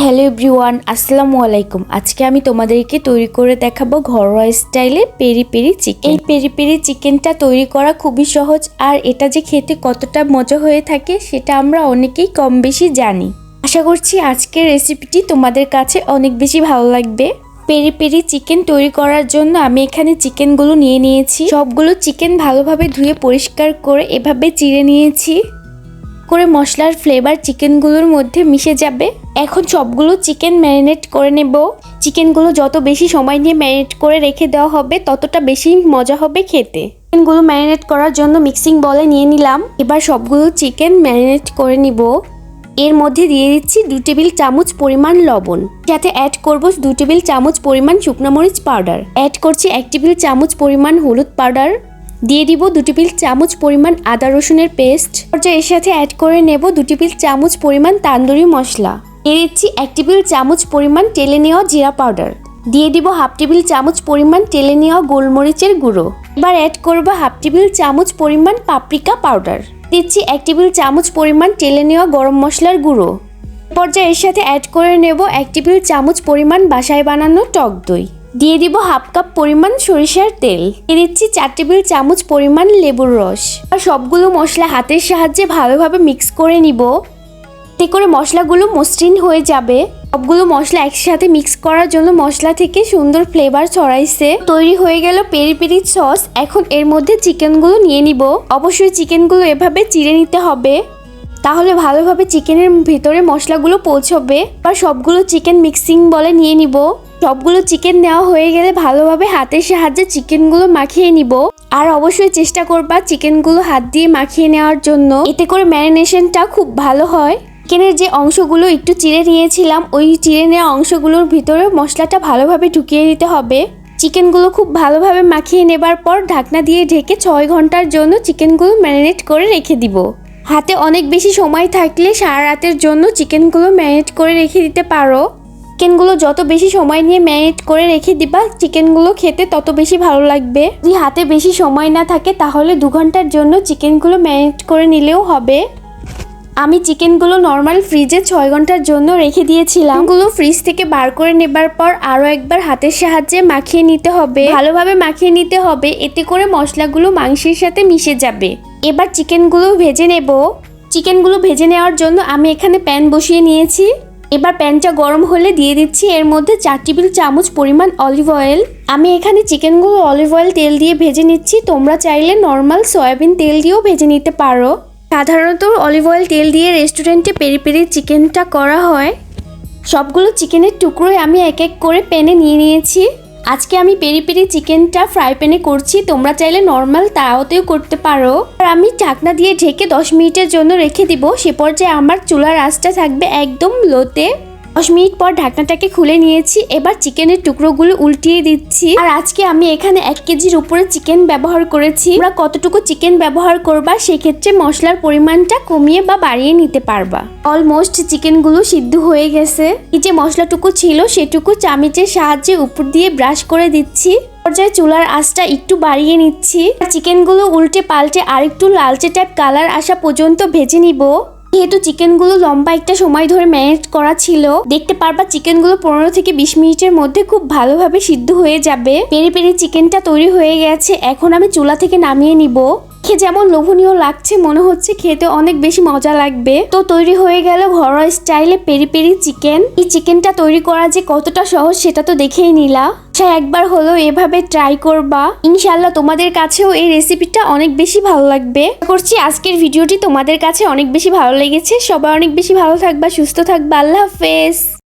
Hello everyone, আসসালামু আলাইকুম। আজকে আমি তোমাদেরকে তৈরি করে দেখাবো ঘরোয়া স্টাইলে পেরি পেরি চিকেন। এই পেরি পেরি চিকেনটা তৈরি করা খুবই সহজ, আর এটা যে খেতে কতটা মজা হয়ে থাকে সেটা আমরা অনেকেই কম বেশি জানি। আশা করছি আজকের রেসিপিটি তোমাদের কাছে অনেক বেশি ভালো লাগবে। পেরি পেরি চিকেন তৈরি করার জন্য আমি এখানে চিকেনগুলো নিয়ে নিয়েছি। সবগুলো চিকেন ভালোভাবে ধুয়ে পরিষ্কার করে এভাবে চিড়ে নিয়েছি। করে মশলার ফ্লেভার চিকেনগুলোর মধ্যে মিশে যাবে। এখন সবগুলো চিকেন ম্যারিনেট করে নেব। চিকেনগুলো যত বেশি সময় নিয়ে ম্যারিনেট করে রেখে দেওয়া হবে, ততটা বেশি মজা হবে খেতে। চিকেনগুলো ম্যারিনেট করার জন্য মিক্সিং বলে নিয়ে নিলাম। এবার সবগুলো চিকেন ম্যারিনেট করে নিব। এর মধ্যে দিয়ে দিচ্ছি দু টেবিল চামচ পরিমাণ লবণ। সাথে অ্যাড করব দু টেবিল চামচ পরিমাণ শুকনো মরিচ পাউডার অ্যাড করছি এক টেবিল চামচ পরিমাণ হলুদ পাউডার দিয়ে দিব দু টেবিল চামচ পরিমাণ আদা রসুনের পেস্ট পর্যায়ে এর সাথে অ্যাড করে নেব দু টেবিল চামচ পরিমাণ তান্দুরি মশলা। দিয়ে দিচ্ছি এক টেবিল চামচ পরিমাণ টেলে নেওয়া জিরা পাউডার। দিয়ে দিব হাফ টেবিল চামচ পরিমাণ টেলে নেওয়া গোলমরিচের গুঁড়ো। এবার অ্যাড করব হাফ টেবিল চামচ পরিমাণ পাপরিকা পাউডার। দিচ্ছি এক টেবিল চামচ পরিমাণ টেলে নেওয়া গরম মশলার গুঁড়ো। পর্যায়ে এর সাথে অ্যাড করে নেব এক টেবিল চামচ পরিমাণ বাসায় বানানো টক দই। দিয়ে দিব হাফ কাপ পরিমাণ সরিষার তেল। দিয়ে দিচ্ছি চার টেবিল চামচ পরিমাণ লেবুর রস। আর সবগুলো মশলা হাতের সাহায্যে ভালোভাবে মিক্স করে নিব। এতে করে মশলাগুলো মসৃণ হয়ে যাবে। সবগুলো মশলা একসাথে মিক্স করার জন্য মশলা থেকে সুন্দর ফ্লেভার ছড়াইছে। তৈরি হয়ে গেল পেরি পেরি সস এখন এর মধ্যে চিকেনগুলো নিয়ে নিব। অবশ্যই চিকেনগুলো এভাবে চিড়ে নিতে হবে। তাহলে ভালোভাবে চিকেনের ভিতরে মশলাগুলো পৌঁছবে। বা সবগুলো চিকেন মিক্সিং বলে নিয়ে নিব। সবগুলো চিকেন নেওয়া হয়ে গেলে ভালোভাবে হাতের সাহায্যে চিকেনগুলো মাখিয়ে নিব। আর অবশ্যই চেষ্টা করবা চিকেনগুলো হাত দিয়ে মাখিয়ে নেওয়ার জন্য। এতে করে ম্যারিনেশনটা খুব ভালো হয়। চিকেনের যে অংশগুলো একটু চিড়ে নিয়েছিলাম, ওই চিড়ে নেওয়া অংশগুলোর ভিতরে মশলাটা ভালোভাবে ঢুকিয়ে দিতে হবে। চিকেনগুলো খুব ভালোভাবে মাখিয়ে নেবার পর ঢাকনা দিয়ে ঢেকে ছয় ঘণ্টার জন্য চিকেনগুলো ম্যারিনেট করে রেখে দিব। হাতে অনেক বেশি সময় থাকলে সারা রাতের জন্য চিকেনগুলো ম্যারিনেট করে রেখে দিতে পারো। চিকেনগুলো যত বেশি সময় নিয়ে ম্যারিনেট করে রেখে দিবা, চিকেনগুলো খেতে তত বেশি ভালো লাগবে। যদি হাতে বেশি সময় না থাকে, তাহলে দু ঘণ্টার জন্য চিকেনগুলো ম্যারিনেট করে নিলেও হবে। আমি চিকেনগুলো নর্মাল ফ্রিজে ছয় ঘণ্টার জন্য রেখে দিয়েছিলাম। গুলো ফ্রিজ থেকে বার করে নেবার পর আরও একবার হাতের সাহায্যে মাখিয়ে নিতে হবে। ভালোভাবে মাখিয়ে নিতে হবে। এতে করে মশলাগুলো মাংসের সাথে মিশে যাবে। এবার চিকেনগুলো ভেজে নেব। চিকেনগুলো ভেজে নেওয়ার জন্য আমি এখানে প্যান বসিয়ে নিয়েছি। এবার প্যানটা গরম হলে দিয়ে দিচ্ছি। এর মধ্যে চার টেবিল চামচ পরিমাণ অলিভ অয়েল। আমি এখানে চিকেনগুলো অলিভ অয়েল তেল দিয়ে ভেজে নিচ্ছি। তোমরা চাইলে নর্মাল সয়াবিন তেল দিয়েও ভেজে নিতে পারো। সাধারণত অলিভ অয়েল তেল দিয়ে রেস্টুরেন্টে পেরি পেরি চিকেনটা করা হয়। সবগুলো চিকেনের টুকরোই আমি এক এক করে প্যানে নিয়ে নিয়েছি। আজকে আমি পেরি পেরি চিকেনটা ফ্রাই প্যানে করছি, তোমরা চাইলে নর্মাল তাওতেও করতে পারো। আর আমি ঢাকনা দিয়ে ঢেকে দশ মিনিটের জন্য রেখে দিব, সে পর্যায়ে আমার চুলার আঁচটা থাকবে একদম লোতে দশ মিনিট পর ঢাকনাটাকে খুলে নিয়েছি, এবার চিকেনের টুকরোগুলো উল্টিয়ে দিচ্ছি। আর আজকে আমি এখানে এক কেজির উপরে চিকেন ব্যবহার করেছি। তোমরা কতটুকু চিকেন ব্যবহার করবা, সেক্ষেত্রে মশলার পরিমাণটা কমিয়ে বা বাড়িয়ে নিতে পারবা। অলমোস্ট চিকেনগুলো সিদ্ধ হয়ে গেছে। এই যে মশলাটুকু ছিল, সেটুকু চামিচের সাহায্যে উপর দিয়ে ব্রাশ করে দিচ্ছি। পর্যায়ে চুলার আঁচটা একটু বাড়িয়ে নিচ্ছি। চিকেনগুলো উল্টে পাল্টে আরেকটু লালচে টাইপ কালার আসা পর্যন্ত ভেজে নিব। যেহেতু চিকেনগুলো লম্বা একটা সময় ধরে ম্যানেজ করা ছিল, দেখতে পারবা চিকেনগুলো পনেরো থেকে বিশ মিনিটের মধ্যে খুব ভালোভাবে সিদ্ধ হয়ে যাবে। পেরে পেরে চিকেনটা তৈরি হয়ে গেছে, এখন আমি চুলা থেকে নামিয়ে নিব। খেয়ে যেমন লোভনীয় লাগছে, মনে হচ্ছে খেতে অনেক বেশি মজা লাগবে। তো তৈরি হয়ে গেল ঘরোয়া স্টাইলে পেরি পেরি চিকেন। এই চিকেনটা তৈরি করা যে কতটা সহজ, সেটা তো দেখেই নিলা আচ্ছা একবার হলো, এভাবে ট্রাই করবা। ইনশাল্লাহ তোমাদের কাছেও এই রেসিপিটা অনেক বেশি ভালো লাগবে। করছি আজকের ভিডিওটি তোমাদের কাছে অনেক বেশি ভালো লেগেছে। সবাই অনেক বেশি ভালো থাকবা, সুস্থ থাকবা। আল্লাহ হাফেজ।